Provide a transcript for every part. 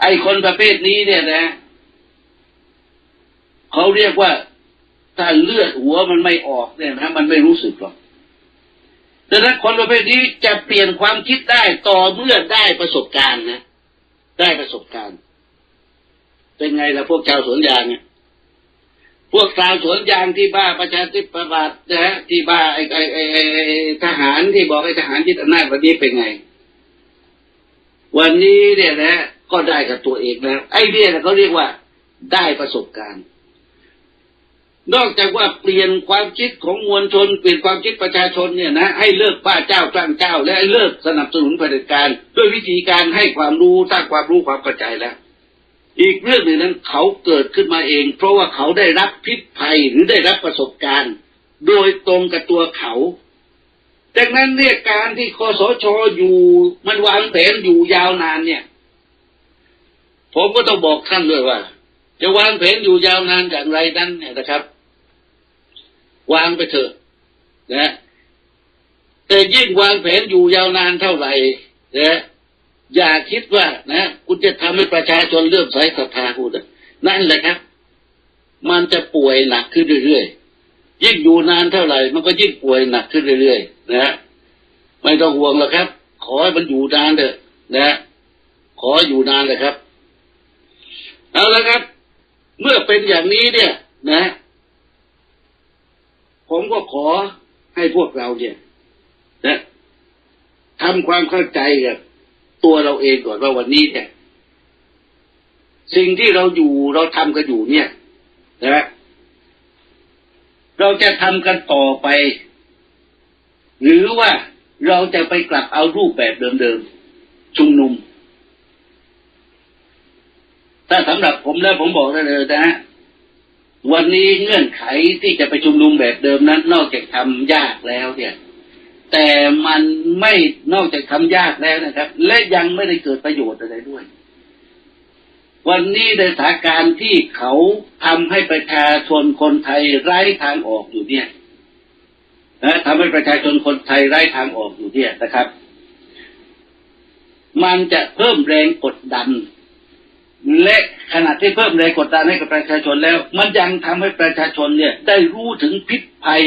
ไอ้คนประเภทนี้เนี่ยนะ เขาเรียกว่า ถ้าเลือดหัวมันไม่ออกเนี่ยนะมันไม่รู้สึกหรอกดังนั้นคนประเภทนี้จะเปลี่ยนความคิดได้ต่อเมื่อได้ประสบการณ์นะ ได้ประสบการณ์ เป็นไงล่ะพวกชาวสวนยางเนี่ยพวกชาวสวนยางที่บ้าประชาธิปไตยนะฮะที่บ้าไอ้ไอ้ไอ้ทหารที่บอกไอ้ทหารยึดอำนาจวันนี้เป็นไง วันนี้เนี่ยนะ ก็ได้กับตัวเองแล้ว ไอ้เนี่ยเขาเรียกว่าได้ประสบการณ์ นอกจากว่าเปลี่ยนความคิดของมวลชน เปลี่ยนความคิดประชาชนเนี่ยนะให้เลิกป้าเจ้าจ้างเจ้า และเลิกสนับสนุนเผด็จการด้วยวิธีการให้ความรู้สร้างความรู้ความเข้าใจแล้วอีกเรื่องหนึ่งนั้นเขาเกิดขึ้นมาเอง เพราะว่าเขาได้รับพิษภัยหรือได้รับประสบการณ์ โดยตรงกับตัวเขาดังนั้นเนี่ยการที่คอสชอยู่มันวางแผนอยู่ยาวนานเนี่ย ผมก็ต้องบอกท่านด้วยว่า จะวางแผนอยู่ยาวนานอย่างไรนั้นเนี่ยนะครับ วางไปเถอะนะแต่ยิ่งวางแผนอยู่ยาวนานเท่าไหร่นะอย่าคิดว่านะ คุณจะทำให้ประชาชนเริ่มใส่ศรัทธาคุณนะนั่นแหละครับ มันจะป่วยหนักขึ้นเรื่อยๆยิ่งอยู่นานเท่าไหร่ มันก็ยิ่งป่วยหนักขึ้นเรื่อยๆนะไม่ต้องห่วงหรอกครับ ขอให้มันอยู่นานเถอะนะขออยู่นานเลยครับ เอาละครับ เมื่อเป็นอย่างนี้เนี่ย นะ ผมก็ขอให้พวกเราเนี่ยนะทำความเข้าใจกับตัวเราเองก่อนว่าวันนี้เนี่ย สิ่งที่เราอยู่เราทำกันอยู่เนี่ยนะเราจะทำกันต่อไป หรือว่าเราจะไปกลับเอารูปแบบเดิมๆชุมนุม ถ้าสำหรับผมแล้วผมบอกได้เลยนะฮะวันนี้เงื่อนไขที่จะไปชุมนุมแบบเดิมนั้น นอกจากทำยากแล้วเนี่ย แต่มันไม่นอกจากทำยากแล้วนะครับ และยังไม่ได้เกิดประโยชน์อะไรด้วย วันนี้ในสถานการณ์ที่เขาทำให้ประชาชนคนไทยไร้ทางออกอยู่เนี่ยนะทำให้ประชาชนคนไทยไร้ทางออกอยู่เนี่ยนะครับ มันจะเพิ่มแรงกดดัน และขณะที่เพิ่มแรงกดดันให้กับประชาชนแล้ว มันยังทำให้ประชาชนเนี่ยได้รู้ถึงพิษภัย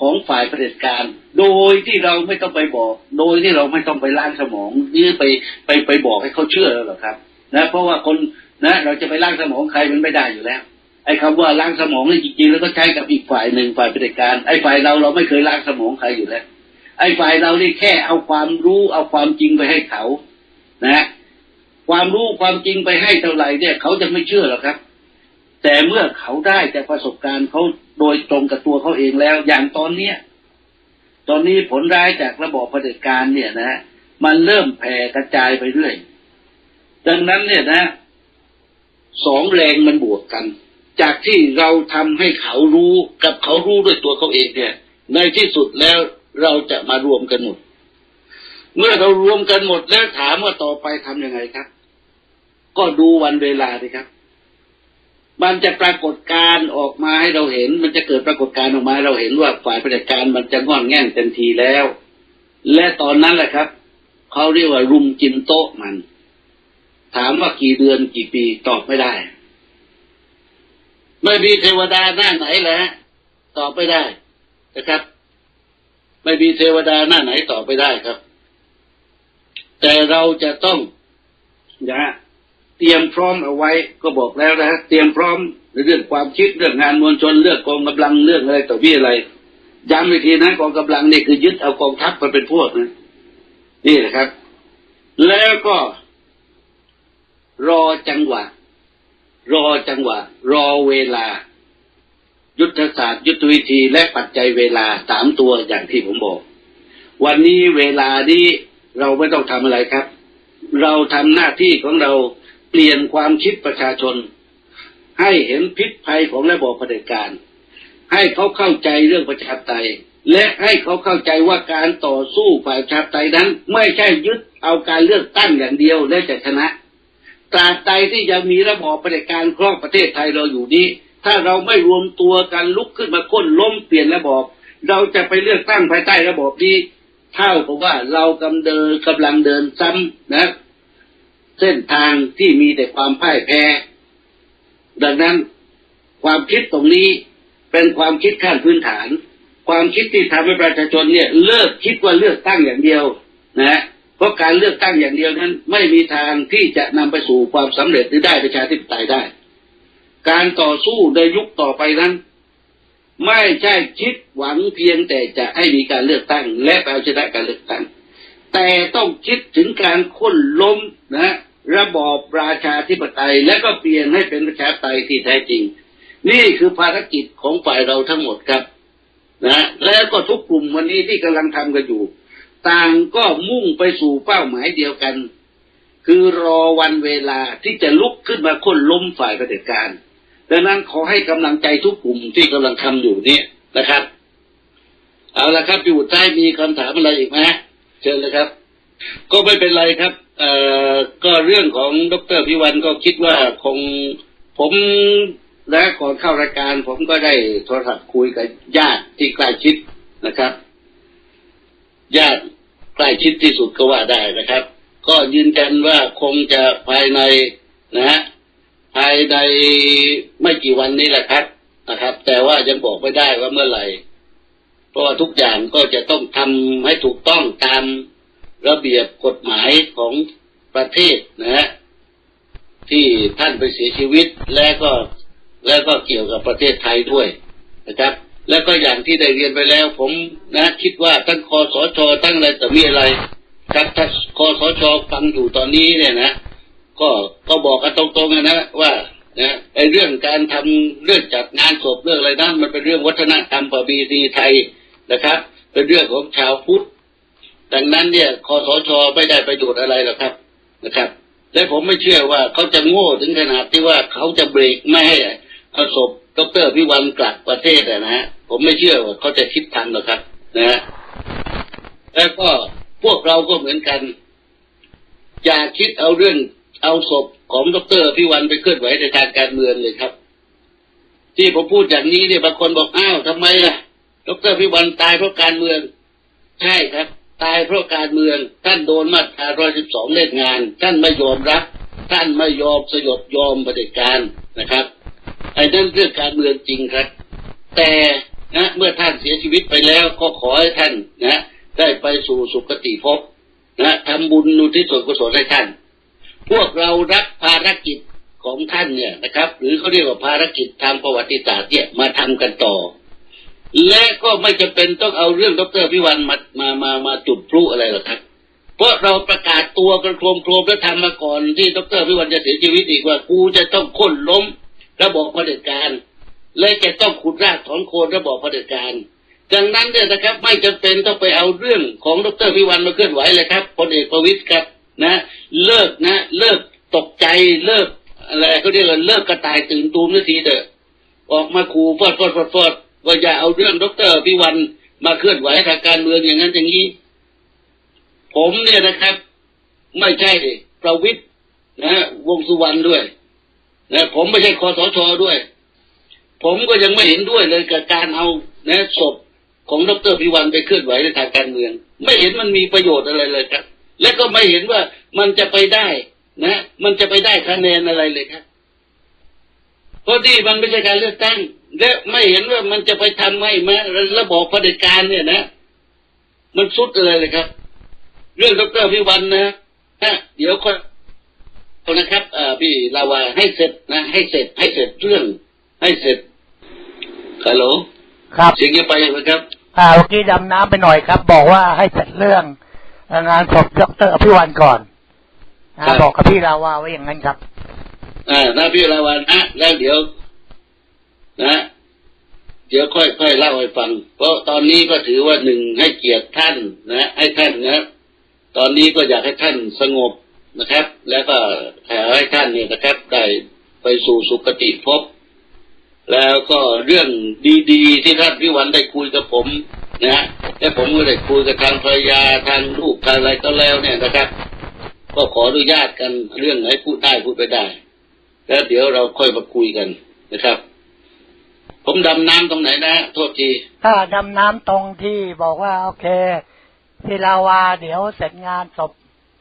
ของฝ่ายเผด็จการ โดยที่เราไม่ต้องไปบอก โดยที่เราไม่ต้องไปล้างสมองหรือไปไปไปบอกให้เขาเชื่อแล้วหรอกครับนะเพราะว่าคนนะเราจะไปล้างสมองใครมันไม่ได้อยู่แล้วไอ้คำว่าล้างสมองนี่จริงๆแล้วก็ใช้กับอีกฝ่ายหนึ่งฝ่ายเผด็จการ ไอ้ฝ่ายเราเราไม่เคยล้างสมองใครอยู่แล้วไอ้ฝ่ายเรานี่แค่เอาความรู้เอาความจริงไปให้เขา นะ ความรู้ความจริงไปให้เท่าไหร่เนี่ย เขาจะไม่เชื่อหรอกครับ แต่เมื่อเขาได้จากประสบการณ์เขาโดยตรงกับตัวเขาเองแล้ว อย่างตอนเนี้ยตอนนี้ผลร้ายจากระบอบเผด็จการเนี่ยนะ มันเริ่มแผ่กระจายไปเรื่อย ดังนั้นเนี่ยนะสองแรงมันบวกกัน จากที่เราทำให้เขารู้กับเขารู้ด้วยตัวเขาเองเนี่ย ในที่สุดแล้วเราจะมารวมกันหมด เมื่อเรารวมกันหมดแล้วถามว่าต่อไปทำยังไงครับ ก็ดูวันเวลาสิครับ มันจะปรากฏการออกมาให้เราเห็น มันจะเกิดปรากฏการออกมาเราเห็นว่าฝ่ายปฏิบัติการมันจะงอนแง่นเต็มทีแล้ว และตอนนั้นแหละครับเขาเรียกว่ารุมกินโต๊ะมัน ถามว่ากี่เดือนกี่ปีตอบไม่ได้ ไม่มีเทวดาหน้าไหนแหละตอบไม่ได้นะครับ ไม่มีเทวดาหน้าไหนตอบไม่ได้ครับ แต่เราจะต้องนะ เตรียมพร้อมเอาไว้ก็บอกแล้วนะฮะเตรียมพร้อมเรื่องความคิดเรื่องงานมวลชนเรื่องกองกำลังเรื่องอะไรต่อพี่อะไรย้ำอีกทีนะกองกำลังนี่คือยึดเอากองทัพมาเป็นพวกนะนี่นะครับ แล้วก็รอจังหวะ รอจังหวะ รอเวลา ยุทธศาสตร์ ยุทธวิธีและปัจจัยเวลาสามตัวอย่างที่ผมบอก วันนี้เวลานี้เราไม่ต้องทำอะไรครับ เราทำหน้าที่ของเรา ลี่ยนความคิดประชาชน ให้เห็นพิษภัยของระบอบเผด็จการ ให้เขาเข้าใจเรื่องประชาธิปไตย และให้เขาเข้าใจว่าการต่อสู้ฝ่ายประชาธิปไตยนั้น ไม่ใช่ยึดเอาการเลือกตั้งอย่างเดียวและจะชนะตราบใดที่ยังมีระบอบเผด็จการครอบประเทศไทยเราอยู่นี้ ถ้าเราไม่รวมตัวกันลุกขึ้นมาค้นล้มเปลี่ยนระบอบ เราจะไปเลือกตั้งภายใต้ระบอบนี้ เท่ากับว่าเรากำเดินกำลังเดินซ้ำนะ เส้นทางที่มีแต่ความพ่ายแพ้ ดังนั้นความคิดตรงนี้เป็นความคิดขั้นพื้นฐาน ความคิดที่ทำให้ประชาชนเนี่ยเลิกคิดว่าเลือกตั้งอย่างเดียวนะเพราะการเลือกตั้งอย่างเดียวนั้น ไม่มีทางที่จะนำไปสู่ความสำเร็จหรือได้ประชาธิปไตยได้ การต่อสู้ในยุคต่อไปนั้น ไม่ใช่คิดหวังเพียงแต่จะให้มีการเลือกตั้ง และไปเอาชนะการเลือกตั้ง แต่ต้องคิดถึงการค้นล้มนะ ระบอบราชาธิปไตยและก็เปลี่ยนให้เป็นประชาธิปไตยที่แท้จริง นี่คือภารกิจของฝ่ายเราทั้งหมดครับนะแล้วก็ทุกกลุ่มวันนี้ที่กำลังทำกันอยู่ ต่างก็มุ่งไปสู่เป้าหมายเดียวกัน คือรอวันเวลาที่จะลุกขึ้นมาค้นล้มฝ่ายประเผด็จการดังนั้นขอให้กำลังใจทุกกลุ่มที่กำลังทำอยู่เนี่ยนะครับ เอาละครับพี่บุตรใต้มีคำถามอะไรอีกไหมเชิญเลยครับ ก็ไม่เป็นไรครับ เอ่อก็เรื่องของดรพิวันก็คิดว่าคงผมและก่อนเข้ารายการ ผมก็ได้โทรศัพท์คุยกับญาติที่ใกล้ชิดนะครับ ญาติใกล้ชิดที่สุดก็ว่าได้นะครับ ก็ยืนยันว่าคงจะภายในนะฮะภายในไม่กี่วันนี้แหละครับนะครับ แต่ว่ายังบอกไม่ได้ว่าเมื่อไหร่ เพราะว่าทุกอย่างก็จะต้องทำให้ถูกต้องตาม ระเบียบกฎหมายของประเทศนะฮะที่ท่านไปเสียชีวิตและก็แล้วก็เกี่ยวกับประเทศไทยด้วยนะครับ แล้วก็อย่างที่ได้เรียนไปแล้ว ผมนะคิดว่าทั้งคอสชทั้งอะไรแต่มีอะไรครับถ้าคอสชฟังอยู่ตอนนี้เนี่ยนะก็ก็บอกกันตรงๆนะว่านะไอ้เรื่องการทำเรื่องจัดงานศพเรื่องอะไรนั้นมันเป็นเรื่องวัฒนธรรมประเพณีไทยนะครับ เป็นเรื่องของชาวพุทธ ดังนั้นเนี่ยคอสชไม่ได้ประโยชน์อะไรหรอกครับนะครับ และผมไม่เชื่อว่าเขาจะโง่ถึงขนาดที่ว่าเขาจะเบรกไม่ให้เอาศพดรพิวันกลับประเทศนะฮะผมไม่เชื่อว่าเขาจะคิดทันหรอกครับ นะฮะแล้วก็พวกเราก็เหมือนกัน อย่าคิดเอาเรื่องเอาศพของดรพิวันไปเคลื่อนไหวในทางการเมืองเลยครับ ที่ผมพูดอย่างนี้เนี่ยบางคนบอกอ้าวทำไมล่ะดรพิวันตายเพราะการเมือง ใช่ครับ ตายเพราะการเมือง ท่านโดนมาตรา112 เล่นงาน ท่านไม่ยอมรับ ท่านไม่ยอมสยบยอมปฏิการนะครับไอ้นั่นเรื่องการเมืองจริงครับ แต่นะเมื่อท่านเสียชีวิตไปแล้วก็ขอให้ท่านนะได้ไปสู่สุคติภพนะทำบุญนุทิศส่วนกุศลให้ท่าน พวกเรารับภารกิจของท่านเนี่ยนะครับ หรือเขาเรียกว่าภารกิจทางประวัติศาสตร์เนี่ยมาทำกันต่อ และก็ไม่จำเป็นต้องเอาเรื่องดรพิวันมามามามาจุดพลุอะไรหรอกครับ เพราะเราประกาศตัวกันโครมโครมแล้วทำมาก่อนที่ดรพิวันจะเสียชีวิตอีกว่ากูจะต้องค้นล้มระบอบเผด็จการและจะต้องขุดรากถอนโคนระบอบเผด็จการดังนั้นเนี่ยนะครับ ไม่จำเป็นต้องไปเอาเรื่องของดรพิวันมาเคลื่อนไหวเลยครับพลเอกประวิตยครับนะ เลิกนะ เลิกตกใจเลิกอะไรเขาเรียกว่าเลิกกระต่ายตื่นตูมนาทีเถอะออกมาขู่ฟอดฟอดฟอดฟอด ว่าอย่าเอาเรื่องดรพิวันมาเคลื่อนไหวทางการเมืองอย่างนั้นอย่างนี้ ผมเนี่ยนะครับ ไม่ใช่ประวิตยนะวงสุวรรณด้วยนะผมไม่ใช่คอสชด้วย ผมก็ยังไม่เห็นด้วยเลยกับการเอานะศพของดรพิวันไปเคลื่อนไหวในทางการเมือง ไม่เห็นมันมีประโยชน์อะไรเลยครับ และก็ไม่เห็นว่ามันจะไปได้นะ มันจะไปได้คะแนนอะไรเลยครับเพราะที่มันไม่ใช่การเลือกตั้ง และไม่เห็นว่ามันจะไปทำให้แม้ระบอบเผด็จการเนี่ยนะ มันสุดอะไรเลยครับ เรื่องดรพิวันนะฮะเดี๋ยวค่อยเอานะครับเอ่อพี่ลาวาให้เสร็จนะ ให้เสร็จ ให้เสร็จเรื่อง ให้เสร็จฮัลโหลครับเสียงยังไปยังไงครับ อ่าเมื่อกี้ดำน้ำไปหน่อยครับ บอกว่าให้เสร็จเรื่องงานศพดรอภิวันก่อนอ่าครับบอกกับพี่ลาวาไว้อย่างนั้นครับอ่าถ้าพี่ลาวานะแล้วเดี๋ยว นะเดี๋ยวค่อยค่อยเล่าให้ฟัง เพราะตอนนี้ก็ถือว่าหนึ่งให้เกียรติท่านนะ ให้ท่านนะตอนนี้ก็อยากให้ท่านสงบนะครับ แล้วก็ขอให้ท่านเนี่ยนะครับได้ไปสู่สุคติภพแล้วก็เรื่องดีๆ ที่ท่านพิวันได้คุยกับผมนะฮะและผมก็ได้คุยกับทางภรรยาทางลูกทางอะไรก็แล้วเนี่ยนะครับ ก็ขออนุญาตกันเรื่องไหนพูดได้พูดไปได้ แล้วเดี๋ยวเราค่อยมาคุยกันนะครับ ผมดำน้ำตรงไหนนะโทษทีถ้าดำน้ำตรงที่บอกว่า โอเคพี่ลาวา เดี๋ยวเสร็จงานศพ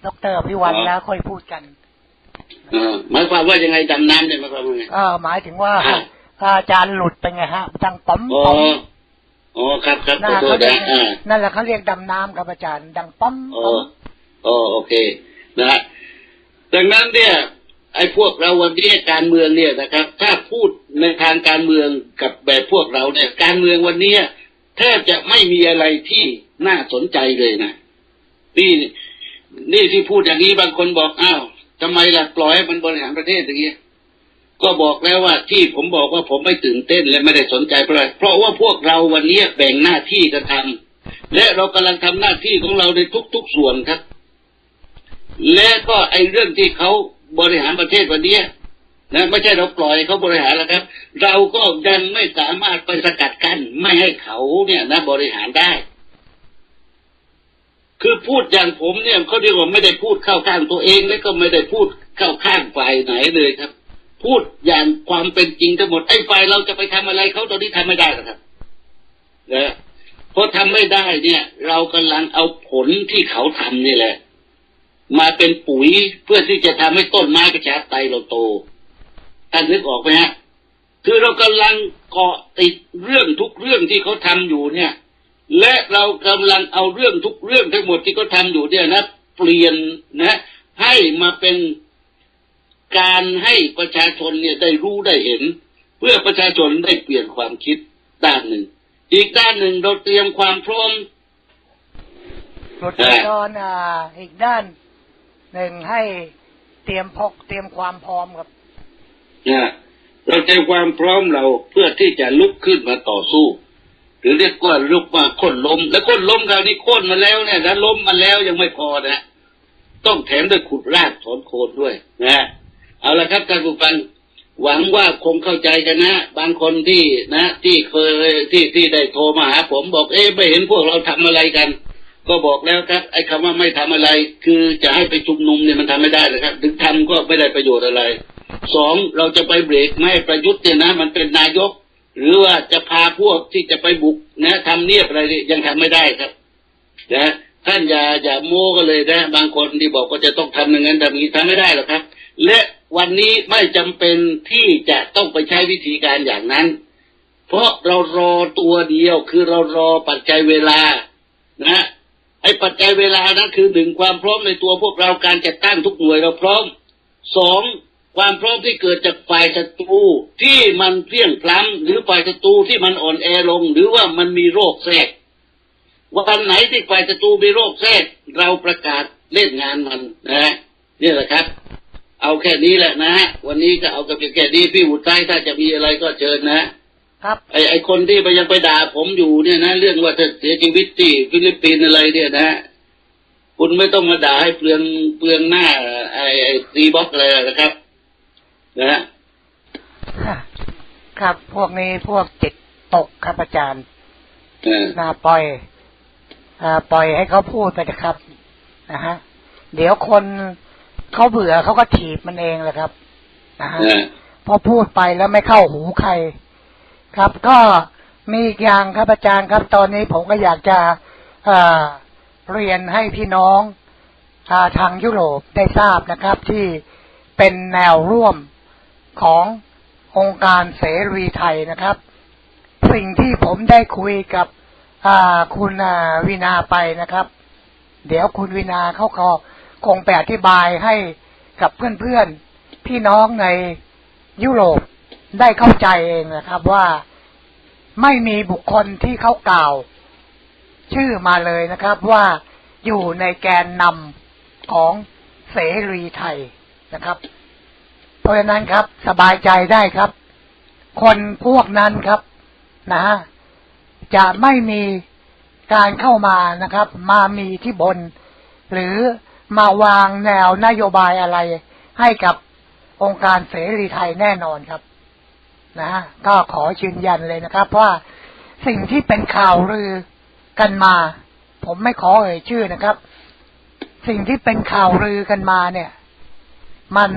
ดรอภิวันอ๋อแล้วค่อยพูดกันเออหมายความว่ายังไงดำน้ำเนี่ยหมายความว่าไงก็หมายถึงว่าอ่าถ้าอาจารย์หลุดไปไงฮะดังป๋อมอ๋อป๋อมอ๋อครับครับขนั่อนโทเขาษเรียนะกอ่านั่นแหละเขาเรียกดำน้ำครับอาจารย์ ดังป๋อมอ๋ป๋ออมอ๋อโอเคนะฮะดังนั้นเนี่ย ไอ้พวกเราวันนี้การเมืองเนี่ยนะครับ ถ้าพูดในทางการเมืองกับแบบพวกเราเนี่ย การเมืองวันนี้แทบจะไม่มีอะไรที่น่าสนใจเลยนะนี่นี่ที่พูดอย่างนี้บางคนบอกอ้าวทำไมล่ะปล่อยให้มันบริหารประเทศอย่างนี้ก็บอกแล้วว่าที่ผมบอกว่าผมไม่ตื่นเต้นและไม่ได้สนใจเพราะอะไรเพราะว่าพวกเราวันนี้แบ่งหน้าที่กันทำและเรากำลังทำหน้าที่ของเราในทุกๆส่วนครับ และก็ไอ้เรื่องที่เขา บริหารประเทศวันนี้นะไม่ใช่เราปล่อยเขาบริหารแล้วครับ เราก็ยังไม่สามารถไปสกัดกั้นไม่ให้เขาเนี่ยนะ บริหารได้ คือพูดอย่างผมเนี่ยเขาเรียกว่าไม่ได้พูดเข้าข้างตัวเองและก็ไม่ได้พูดเข้าข้างฝ่ายไหนเลยครับ พูดอย่างความเป็นจริงทั้งหมดไอ้ฝ่ายเราจะไปทำอะไรเขาตอนนี้ทำไม่ได้หรอกครับนะเพราะทำไม่ได้เนี่ย เรากำลังเอาผลที่เขาทำนี่แหละ มาเป็นปุ๋ยเพื่อที่จะทำให้ต้นไม้กระชาไตเราโต ท่านนึกออกไหมฮะ คือเรากำลังเกาะติดเรื่องทุกเรื่องที่เขาทำอยู่เนี่ย และเรากำลังเอาเรื่องทุกเรื่องทั้งหมดที่เขาทำอยู่เนี่ยนะเปลี่ยนนะ ให้มาเป็นการให้ประชาชนเนี่ยได้รู้ได้เห็น เพื่อประชาชนได้เปลี่ยนความคิดด้านหนึ่ง อีกด้านหนึ่งเราเตรียมความพร้อมหลุดไปตอนอ่าอีกด้าน หนึ่งให้เตรียมพกเตรียมความพร้อมครับนะเราเตรียมความพร้อมเราเพื่อที่จะลุกขึ้นมาต่อสู้หรือเรียกว่าลุกมาค้นล้ม แล้วค้นล้มคราวนี้ค้นมาแล้วเนี่ยแล้วล้มมาแล้วยังไม่พอนะต้องแถมด้วยขุดรากถอนโคนด้วยนะเอาละครับท่านผู้ฟังหวังว่าคงเข้าใจกันนะ บางคนที่นะ ที่เคยที่ที่ได้โทรมาหาผมบอกเอ๊ะไม่เห็นพวกเราทำอะไรกัน ก็บอกแล้วครับ ไอ้คำว่าไม่ทำอะไร คือจะให้ไปชุมนุมเนี่ยมันทำไม่ได้เลยครับ ถึงทำก็ไม่ได้ประโยชน์อะไรสองเราจะไปเบรกไม่ประยุทธ์เนี่ยนะ มันเป็นนายก หรือว่าจะพาพวกที่จะไปบุกนะทำเนียบอะไรยังทำไม่ได้ครับนะท่านอย่าอย่าโม้กันเลยนะ บางคนที่บอกว่าจะต้องทำอย่างนั้นทำอย่างนี้ทำไม่ได้หรอกครับ และวันนี้ไม่จำเป็นที่จะต้องไปใช้วิธีการอย่างนั้น เพราะเรารอตัวเดียวคือเรารอปัจจัยเวลานะ ไอ้ปัจจัยเวลานั้นคือหนึ่งความพร้อมในตัวพวกเราการจัดตั้งทุกหน่วยเราพร้อมสองความพร้อมที่เกิดจากฝ่ายศัตรูที่มันเพลี่ยงพล้ำหรือฝ่ายศัตรูที่มันอ่อนแอลง หรือว่ามันมีโรคแทรกวันไหนที่ฝ่ายศัตรูมีโรคแทรกเราประกาศเล่นงานมันนะนี่แหละครับ เอาแค่นี้แหละนะฮะวันนี้ก็เอากับแค่นี้พี่อุทัยถ้าจะมีอะไรก็เชิญนะ ครับไอไอคนที่ไปยังไปด่าผมอยู่เนี่ยนะ เรื่องว่าจะเสียชีวิตที่ฟิลิปปินส์อะไรเนี่ยนะคุณไม่ต้องมาด่าให้เปลืองเปลืองหน้า ไอไอซีบ็อกเลยนะครับ นะฮะครับพวกนี้พวกจิตตกครับอาจารย์เออนาปล่อยอ่าปล่อยให้เขาพูดไปนะครับนะฮะเดี๋ยวคนเขาเบื่อเขาก็ถีบมันเองแหละครับนะฮะเออพอพูดไปแล้วไม่เข้าหูใคร ครับ ก็มีอีกอย่างครับอาจารย์ครับ ตอนนี้ผมก็อยากจะเรียนให้พี่น้องอาทางยุโรปได้ทราบนะครับ ที่เป็นแนวร่วมขององค์การเสรีไทยนะครับ สิ่งที่ผมได้คุยกับคุณวินาไปนะครับ เดี๋ยวคุณวินาเขาก็คงไปอธิบายให้กับเพื่อนๆพี่น้องในยุโรป ได้เข้าใจเองนะครับว่าไม่มีบุคคลที่เขากล่าว ชื่อมาเลยนะครับว่าอยู่ในแกนนำของเสรีไทยนะครับ เพราะฉะนั้นครับสบายใจได้ครับ คนพวกนั้นครับนะฮะจะไม่มีการเข้ามานะครับ มามีที่บน หรือมาวางแนวนโยบายอะไรให้กับองค์การเสรีไทยแน่นอนครับ นะฮะก็ขอยืนยันเลยนะครับว่าสิ่งที่เป็นข่าวลือกันมา ผมไม่ขอเอ่ยชื่อนะครับ สิ่งที่เป็นข่าวลือกันมาเนี่ย มัน